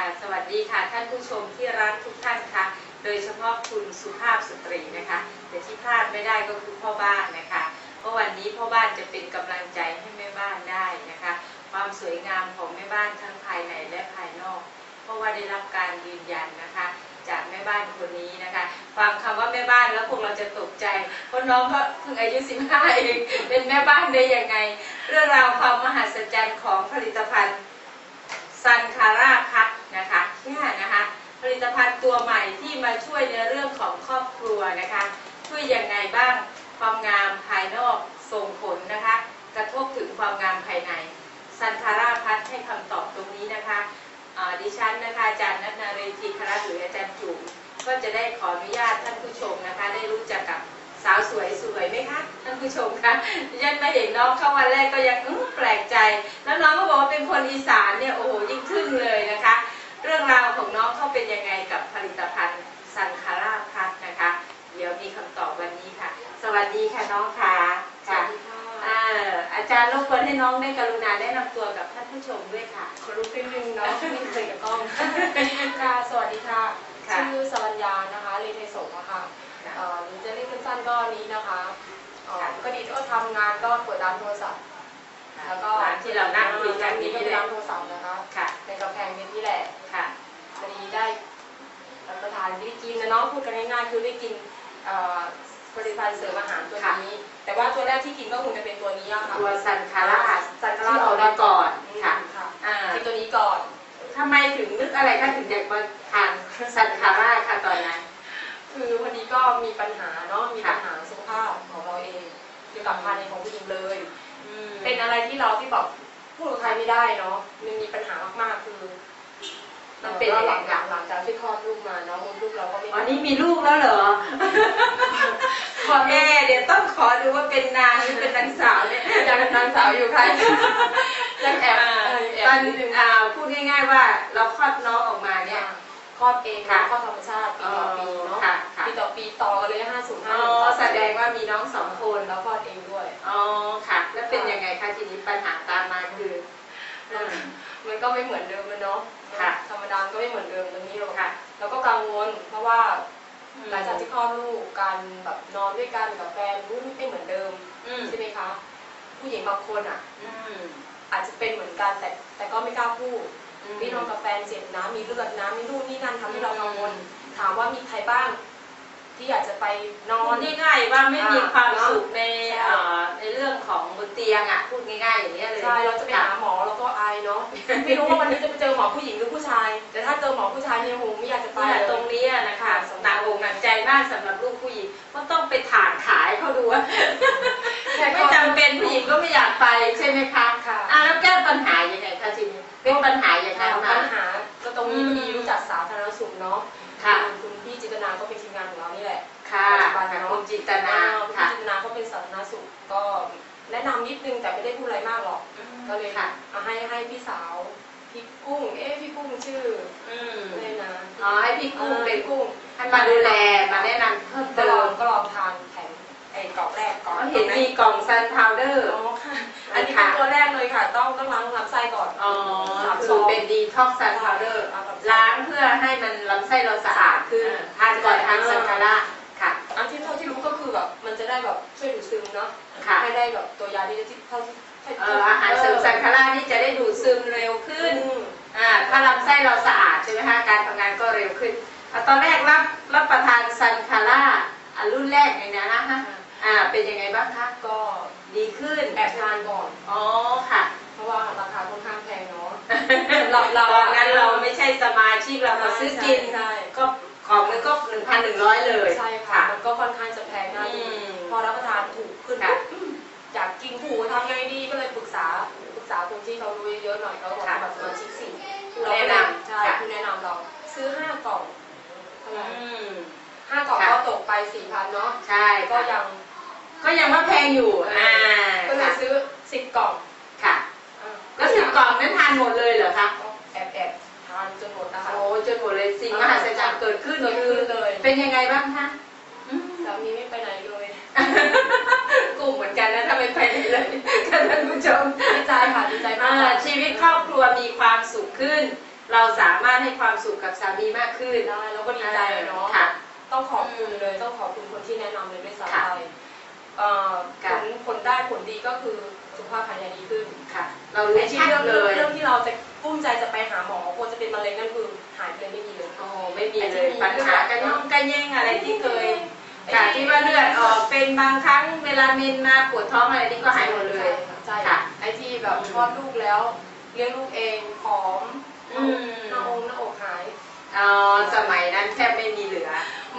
สวัสดีค่ะท่านผู้ชมที่รักทุกท่านค่ะโดยเฉพาะคุณสุภาพสตรีนะคะ แต่ที่พลาดไม่ได้ก็คือพ่อบ้านนะคะเพราะวันนี้พ่อบ้านจะเป็นกำลังใจให้แม่บ้านได้นะคะ ความสวยงามของแม่บ้านทั้งภายในและภายนอก เพราะว่าได้รับการยืนยันนะคะ จากแม่บ้านคนนี้นะคะฟังคำว่าแม่บ้านแล้วพวกเราจะตกใจเพราะน้องก็เพิ่งอายุ15เองเป็นแม่บ้านได้ยังไง เรื่องราวความมหัศจรรย์ของผลิตภัณฑ์ซันคาร่าพักนะ นี่นะคะผลิตภัณฑ์ตัวใหม่ที่มาช่วยในเรื่องของครอบครัวนะคะ ช่วยยังไงบ้างความงามภายนอกส่งผลนะคะ กระทบถึงความงามภายในซันคาร่าพัทให้คำตอบตรงนี้นะคะดิฉันนะคะอาจารย์นัทนาเรธีครัตน์หรืออาจารย์จุ๋มก็จะได้ขออนุญาตท่านผู้ชมนะคะ ได้รู้จักกับสาวสวยสวยไหมคะท่านผู้ชมคะดิฉันมาเห็นน้องเข้าวันแรกก็ยังแปลกใจ แล้วน้องก็บอกว่าเป็นคนอีสานเนี่ยโอ้โหยิ่งทึ่งเลยนะคะ เรื่องราวของน้องเขาเป็นยังไงกับผลิตภัณฑ์ซันคาร่าพัทนะคะ เดี๋ยวมีคำตอบวันนี้ค่ะ สวัสดีค่ะน้องค่ะค่ะอ่าอาจารย์รบกวนให้น้องได้กรุณาแนะนำตัวกับท่านผู้ชมด้วยค่ะขอรู้นิดนึงเนาะไม่เคยกับกล้องค่ะสวัสดีค่ะค่ะชื่อสรัญญานะคะเรียนไทยสงฆ์อะค่ะเอ่อจะเรียกสั้นๆก็นี้นะคะเอ่อค่ะก็ดีก็ทำงานก็เปิดร้านโทรศัพท์แล้วก็ร้านที่เรานั่งคุยกันนี่นี้ก็เป็นแหละร้านโทรศัพท์นะคะค่ะในกำแพงเพชรนี่แหละค่ะพอดีได้รับประทานได้กินนะเนาะพูดกันง่ายๆคือได้กินเอ่อ ผลิตภัณฑ์เสริมอาหารตัวนี้ แต่ว่าตัวแรกที่กินก็คงจะเป็นตัวนี้อะค่ะตัวซันคาร่าซันคาร่าที่ออกมาก่อนค่ะค่ะค่ะอ่ากินตัวนี้ก่อนทำไมถึงนึกอะไรคะถึงอยากมาทานซันคาร่าค่ะตอนนั้น คือวันนี้ก็มีปัญหาเนาะมีค่ะปัญหาสุขภาพของเราเองเกี่ยวกับภายในของผู้หญิงเลยอืมเป็นอะไรที่เราที่แบบพูดกับใครไม่ได้เนาะมันมีปัญหามากๆคือมันเป็นหยังไงลังคะหลังจากที่คลอดลูกมาเนาะมดลูกเราก็ไม่วันนี้มีลูกแล้วเหรอขอ แม่เดี๋ยวต้องขอดูว่าเป็นนางหรือเป็นนางสาวเนี่ยยังนางสาวอยู่ค่ะยังแอบอ่าเออแอตอบนนิดนึงอ่าพูดง่าย ๆ ว่าเราคลอดน้องออกมาเนี่ยคลอดเองค่ะคลอดธรรมชาติปีต่อปีเนาะค่ะค่ะปีต่อปีต่อกันเลยห้าศูนย์ห้าอ๋อแสดงว่ามีน้องสองคนแล้วคลอดเองด้วยอ๋อค่ะ แล้วเป็นยังไงคะทีนี้ปัญหาตามมาคืออืมมันก็ไม่เหมือนเดิมเลยเนาะค่ะธรรมดามันก็ไม่เหมือนเดิมตรงนี้เราค่ะเราก็กังวลเพราะว่า หลังจากที่คลอดลูกการแบบนอนด้วยกันกับแฟนไม่เหมือนเดิมอืมใช่ไหมคะผู้หญิงบางคนอะอืมอาจจะเป็นเหมือนกันแต่แต่ก็ไม่กล้าพูดอืมพี่นอนกับแฟนเจ็บนะมีเลือดนะมีนู่นนี่นั่นทำให้เรากังวลถามว่ามีใครบ้าง ที่อยากจะไปนอพูนดง่ายๆว่าไม่มีความอ่าสุขในใช่เอ่อในเรื่องของบนเตียงอะพูดง่ายๆอย่างนี้ยเลยใช่เราจะไปหาหมอแล้วก็อายเนาะไม่รู้ว่าวันนี้จะไป เจอหมอผู้หญิงหรือผู้ชาย แต่ถ้าเจอหมอผู้ชายเนี่ยโหไม่อยากจะไปเนี่ยเลยตรงนี้อะนะคะหนักอกหนักใจมากสำหรับลูกผู้หญิงเพราะต้องไปถานขายเขาดูว่าไม่จำเป็นผู้หญิงก็ไม่อยากไปใช่ไหมคะค่ะอะแล้วแก้ปัญหายังไงคะทีนี้เป็นปัญหาอย่างนั้นมาปัญหาก็ตรงนี้อืมพอดีรู้จักสาธารณสุขเนาะค่ะคุณพี่จิตนาก็เป็นทีมงานของเรานี่แหละ ค่ะปัจจุบันเนอะคุณจิตนาอ่คุณค่ะพี่จิตนาเขาเป็นสาธารณสุขก็แนะนำนิดนึงแต่ไม่ได้พูดอะไรมากหรอก ก็เลยค่ะเอาให้ให้พี่สาว พี่กุ้ง เอ๊ะพี่กุ้งชื่ออืมอะไรนะอ๋อให้พี่กุ้งเป็นกุ้งให้มาดูแลมาแนะนำเพิ่มก็เติลองมก็ลองทานแผงไอ้กรอบแรกก่อนเห็นมีกล่องซันพาวเดอร์ อ๋อค่ะ อันนี้เป็นตัวแรกเลยค่ะ ต้องต้องล้างลำไส้ก่อนอ๋อสามคืซอองเป็นดีท็อกซันพาวเดอร์เอากับล้างเพื่อให้มันลำไส้เราสะอาดขึ้นทานก่อนทานซันคาร่าค่ะ อันที่เท่าที่รู้ก็คือแบบมันจะได้แบบช่วยดูดซึมเนาะค่ะ ให้ได้แบบตัวยาที่จะเท่าที่ให้ เอ่ออาหารเสริมซันคาร่านี่จะได้ดูดซึมเร็วขึ้นอ่าถ้าลำไส้เราสะอาดใช่ไหมคะการทำงานก็เร็วขึ้นอะตอนแรกรับรับประทานซันคาร่าอะรุ่นแรกเลยนะนะคะอ่าเป็นยังไงบ้างคะก็ดีขึ้นแอบทานก่อนอ๋อค่ะ เพราะว่าราคาค่อนข้างแพงเนาะสำหรับเราตอนนั้นเราไม่ใช่สมาชิกเรามาซื้อกินใช่ก็ของนึงก็หนึ่งพันหนึ่งร้อยเลยใช่ค่ะมันก็ค่อนข้างจะแพงนะอืมพอรับประทานถูกขึ้นค่ะปุ๊บ อืมอยากกินถูกทำไงดีก็เลยปรึกษาปรึกษาคนที่เขารู้เยอะๆหน่อยเขาบอกค่ะแบบสมาชิกสี่ผู้แนะนำใช่ค่ะผู้แนะนำเราซื้อห้ากล่องเท่าไหร่อืมห้ากล่องค่ะก็ตกไปสี่พันเนาะใช่ก็ก็ยังยังก็ยังว่าแพงอยู่อ่าก็เลยค่ะซื้อสิบกล่องค่ะอ่าก็สิบกล่องนั้นทานหมดเลยเหรอคะก็แอบแอบๆทานจนหมดนะคะโอ้จนหมดเลยสิ่งมหัศจรรย์เกิดขึ้นเกิดคืขึ้อนเลยเป็นยังไงบ้างคะอืมสามีไม่ไปไหนเลย กลุ่มเหมือนกันนะถ้าไม่ไปไหนเลยค่ะท่านผู้ชมดีใจค่ะดีใจมาอ่ากชีวิตครอบครัวมีความสุขขึ้น เราสามารถให้ความสุขกับสามีมากขึ้นได้แล้วก็ดีใจอะเนาะค่ะต้องขอบคุณเลยต้องขอบคุณคนที่แนะนำเลยด้วยซ้ำค่ะไปเอ่อผค่ะลผลได้ผลดีก็คือสุขภาพภายในดีขึ้นค่ะ เรารู้ไอ้ที่ชัดเรื่องเลเรื่องยเรื่องที่เราจะกุ้มใจจะไปหาหมอกลัวจะเป็นมะเร็งนั่นคือหายไปเลยไม่มีเลยโอ้ไม่มีไอ้เลที่ยมีปัญหากันเรื่องย่องกันแย่งอะไรที่เคยไอ้ ค่ะที่ว่าเลือดออกเป็นบางครั้งเวลาเมนมาปวดท้องอะไรนี่ก็หายหมดเลย ใช่ค่ะค่ะไอ้ที่แบบอืมคลอดลูกแล้ว เลี้ยงลูกเองผอมอืมหน้าอกหน้าอกหาย อ๋อสมัยนั้นแทบไม่มีเหลือ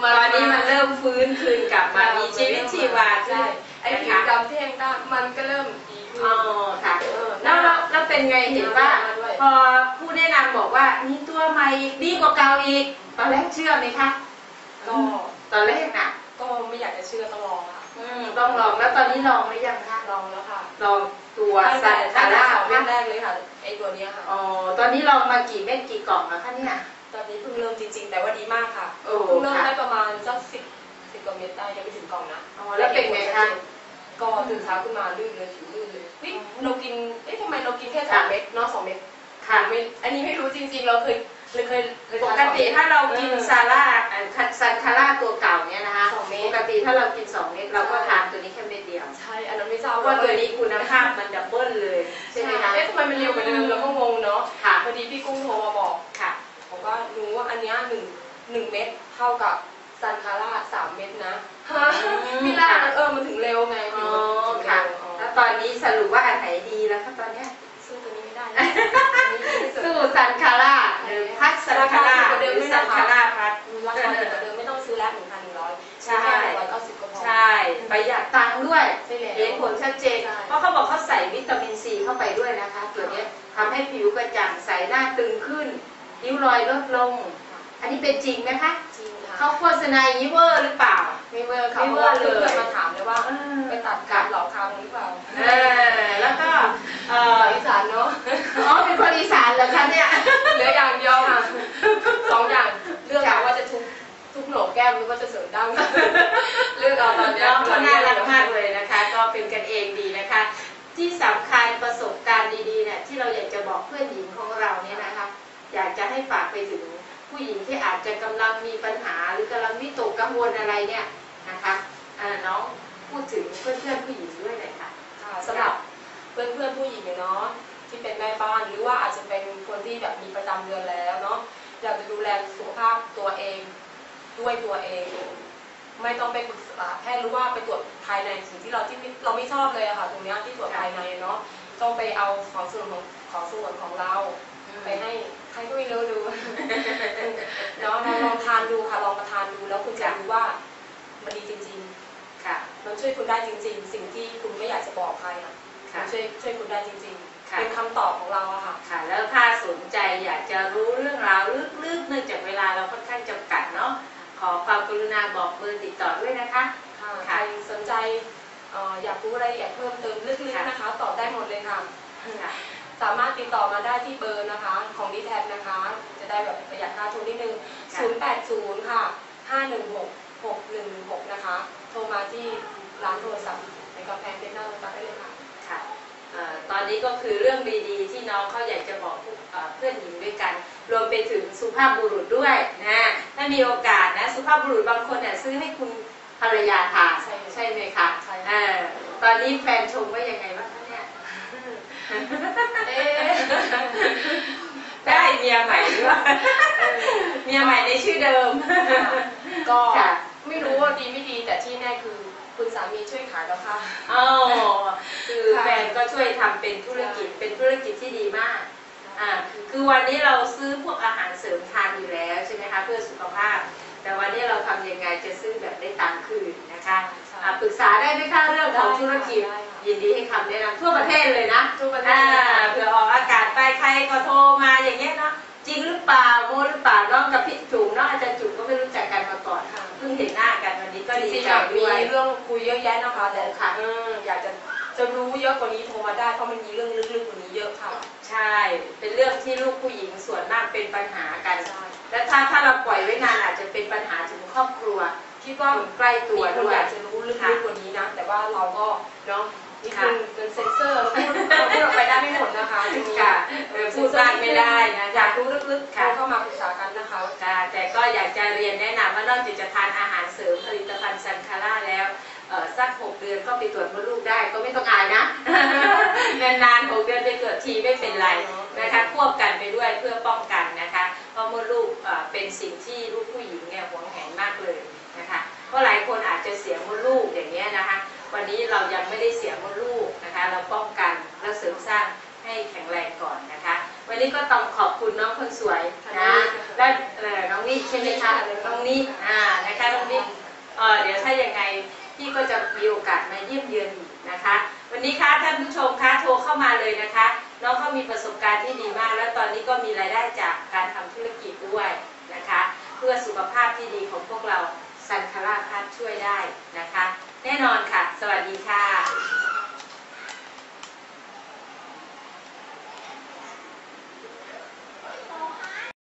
มาตอนนี้มันเริ่มฟื้นคืนกลับมามีชีวิตชีวาขึ้ใช่นไอ้นะผิวคะดำที่แห้งกร้านมันก็เริ่มดีขึ้น อ๋อค่ะเออแล้วแล้วแล้วเป็นไงเห็นว่ามาด้วยพอผู้แนะนำบอกว่ามีตัวใหม่อีกดีกว่าเก่าอีก ตอนแรกเชื่อไหมคะ ก็ตอนแรกน่ะก็ ไม่อยากจะเชื่อต้องลองค่ะอืมต้องลองแล้วตอนนี้ลองหรือยังคะลองแล้วค่ะลองตัวตั้งซัแต่นตั้คางแต่ร่าสองเม็ดแรกเลยค่ะไอ้ตัวเนี้ยค่ะ อ๋อตอนนี้ลองมากี่เม็ดกี่กล่องแล้วคะเนี่ย ตอนนี้เพิ่งเริ่มจริง ๆ แต่ว่าดีมากค่ะโอ้เพิ่งเริ่มค่ะได้ประมาณสักสิบสิบกว่าเม็ดได้ยังไม่ถึงกล่องนะอ๋อแล้วเป็นไงคะ ก็ตื่นเช้าขึ้นมาลื่นเลยผิวลื่นเลยเฮ้ยอ๋อเรากินเอ๊ะทำไมเรากินแค่สอค่ะงเม็ดเนาะสองเม็ดค่ะ ไม่อันนี้ไม่รู้จริง ๆ เราเคย เราเคยเคยปทานกติถ้าเรากินออซาร่าเอ่อซันคาร่าตัวเก่าเนี่ยนะคะสองเม็ด ปกติถ้าเรากินสองเม็ดเราก็ใช่ทานตัวนี้แค่เม็ดเดียว ใช่อันนั้นไม่ทราบเพราะว่าตัวนี้คุณภาพมันดับเบิลเลยใช่ไหมคะเอ๊ะทำไมมันเร็วกว่าเดิมเราก็งงเนาะค่ะพอดีพี่กุ้งโทรมาบอก ค่ะบอกว่ารู้ว่าอันเนี้ยหนึ่งหนึ่งเม็ดเท่ากับซันคาร่าสามเม็ดนะฮะอืมพี่ล่ามันเออมันถึงเร็วไงอ๋ถึองมันถึงเร็ค่ะวอ๋อแล้วตอนนี้สรุปว่าอันไหนดีแล้วคะตอนเนี้ย สู้ตัวนี้ไม่ได้นะอันนี้ดีที่ สุดสู้ซันคาร่าหรือพัดซันคาร่าหรือซันคาร่าพัดราคาถูกกว่าเดิมไม่ต้องซื้อแล้วหนึ่งพันหนึ่งร้อยใช่แค่หนึ่งร้อยเก้าสิบก็พอใช่ประหยัดตังค์ด้วยใช่แล้วเห็นผลชัดเจนใช่เพราะเขาบอกเขาใส่วิตามินซีเข้าไปด้วยนะคะตัวเนี้ยทำให้ผิวกระจ่างใสหน้าตึงขึ้นริ้วรอยลดลง อันนี้เป็นจริงไหมคะจริงค่ะเขาโฆษณาอย่างนี้เวอร์หรือเปล่าไม่เวอร์ค่ะไม่เพเวราะอร์ว่าเพื่อนเลยๆมาถามเลยว่าเออไปตัดกาบเหลาคางหรือเปล่าเออแล้วก็เอออีสานเนาะ น้องเขาน่ารักมากเลยนะคะ ก็เป็นกันเองดีนะคะ ที่สำคัญประสบการณ์ดีๆเนี่ยที่เราอยากจะบอกเพื่อนหญิงของเราเนี่ยนะคะ อยากจะให้ฝากไปถึงผู้หญิงที่อาจจะกำลังมีปัญหาหรือกำลังวิตกกังวลอะไรเนี่ยนะคะน้องพูดถึงเพื่อนๆผู้หญิงด้วยหน่อยค่ะสำหรับเพื่อนเพื่อนผู้หญิงเนี่ยเนาะที่เป็นแม่บ้านหรือว่าอาจจะเป็นคนที่แบบมีประจำเดือนแล้วเนาะอยากจะดูแลสุขภาพตัวเองด้วยตัวเอง ไม่ต้องไปปรึกษาแพทย์หรือว่าไปตรวจภายในสิ่งที่เราที่ไม่เราไม่ชอบเลยอะค่ะ ตรงเนี้ยที่ตรวจภายในเนาะต้องไปเอาของส่วนของของส่วนของเรา ไปให้ใครก็ไม่รู้ดูเนาะลองลองทานดูค่ะ ลองมาทานดูแล้วคุณจะรู้ว่ามันดีจริง ๆ ค่ะ มันช่วยคุณได้จริง ๆ สิ่งที่คุณไม่อยากจะบอกใครอะค่ะมันช่วยช่วยคุณได้จริงค่ะๆเป็นคำตอบของเราอะค่ะ ค่ะ แล้วถ้าสนใจอยากจะรู้เรื่องราวลึกๆ เนื่องจากเวลาเราค่อนข้างจำกัดเนาะข อความกรุณาบอกเบอร์ติดต่อด้วยนะคะค่ะค่ะใครสนใจเอ่ออยากรู้รายละเอียดเพิ่มเติมลึกๆนะคะ ตอบได้หมดเลยค่ะค่ะ สามารถติดต่อมาได้ที่เบอร์นะคะ ของดีแท็นะคะ จะได้แบบประหยัดค่าโทรนิดนึงค่ะ080 ค่ะ 516 6116 นะคะ โทรมาที่ร้านโทรศัพท์ในกำแพงเพชรหน้าโรงพยาบาลได้เลยค่ะค่ะเอ่อตอนนี้ก็คือเรื่องดีๆที่น้องเขาอยากจะบอกผู้เอ่อเพื่อนหญิงด้วยกัน รวมไปถึงสุภาพบุรุษด้วยนะถ้ามีโอกาสนะสุภาพบุรุษบางคนเนี่ยซื้อให้คุณภรรยาทานใช่ใช่ไหมคะใช่เออตอนนี้แฟนชมว่ายังไงบ้างคะเนี่ยเอ๊ะได้เมียใหม่หรือเปล่าเมียใหม่ในชื่อเดิม ก็ค่ะไม่รู้ว่าดีไม่ดีแต่ที่แน่คือคุณสามีช่วยขายแล้วค่ะอ๋อคือค่ะแฟนก็ช่วยทำเป็นธุรกิจเป็นธุรกิจที่ดีมาก อ่าคือวันนี้เราซื้อพวกอาหารเสริมทานอยู่แล้วใช่ไหมคะเพื่อสุขภาพ แต่วันนี้เราทำยังไงจะซื้อแบบได้ตังค์คืนนะคะใช่อ่าปรึกษาได้ไหมคะเรื่องของธุรกิจได้ค่ะยินดีให้คำแนะนำทั่วประเทศเลยนะทั่วประเทศอ่าเลยค่ะเผื่อออกอากาศไปใครก็โทรมาอย่างเงี้ยเนาะจริงหรือเปล่าโมหรือเปล่าน้องกับพี่จุ๋มเนาะอาจารย์จุ๋มก็ไม่รู้จักกันมาก่อนค่ะเพิ่งเห็นหน้ากันวันนี้ก็จดีริงๆใจอยากมีด้วยเรื่องคุยเยอะแยะนะคะแต่ค่ะเอออยากจะ จะรู้เยอะกว่านี้โทรมาได้เพราะมันมีเรื่องลึกๆกว่านี้เยอะค่ะ ใช่ เป็นเรื่องที่ลูกผู้หญิงส่วนมากเป็นปัญหากัน ใช่ และถ้าถ้าเราปล่อยไว้นานอาจจะเป็นปัญหาถึงครอบครัวคิดว่าใกล้ตัวมีคนด้วอยยากจะรู้ลึค่ะกๆกว่านี้นะ แต่ว่าเราก็เนาะนิดนึงเป็นเซนเซอร์เราพูดเราพูดออกไปได้ไม่หมดนะคะตรงนี้ค่ะเออพูดมากไม่ได้นะอยาคะกรู้ลึกๆค่ะโทรเข้ามาปรึกษากันนะคะ ค่ะแต่ก็อยากจะเรียนแนะนำว่านอกจากจะทานอาหารเสริมผลิตภัณฑ์ซันคาร่าแล้วเอ่อ สักหกเดือนก็ไปตรวจมดลูกได้ก็ไม่ต้องอายนะ นานๆหกเดือนไปตรวจทีไม่เป็นไรนะคะควบกันไปด้วยเพื่อป้องกันนะคะเพราะมดลูกเอ่อเป็นสิ่งที่ลูกผู้หญิงเนี่ยหวงแหนมากเลยนะคะเพราะหลายคนอาจจะเสียมดลูกอย่างนี้ยนะคะ วันนี้เรายังไม่ได้เสียมดลูกนะคะ เราป้องกันและเสริมสร้างให้แข็งแรงก่อนนะคะ วันนี้ก็ต้องขอบคุณน้องคนสวยนะและเอ่อน้องนิดใช่ไหมคะน้องนิดอ่านะคะน้องนิดเอ่อเดี๋ยวถ้ายังไง พี่ก็จะมีโอกาสมาเยี่ยมเยือนอีกนะคะ วันนี้ค่ะท่านผู้ชมคะโทรเข้ามาเลยนะคะน้องเขามีประสบการณ์ที่ดีมาก แล้วตอนนี้ก็มีรายได้จากการทำธุรกิจด้วยนะคะ เพื่อสุขภาพที่ดีของพวกเราซันคาราพัฒช่วยได้นะคะ แน่นอนค่ะ สวัสดีค่ะ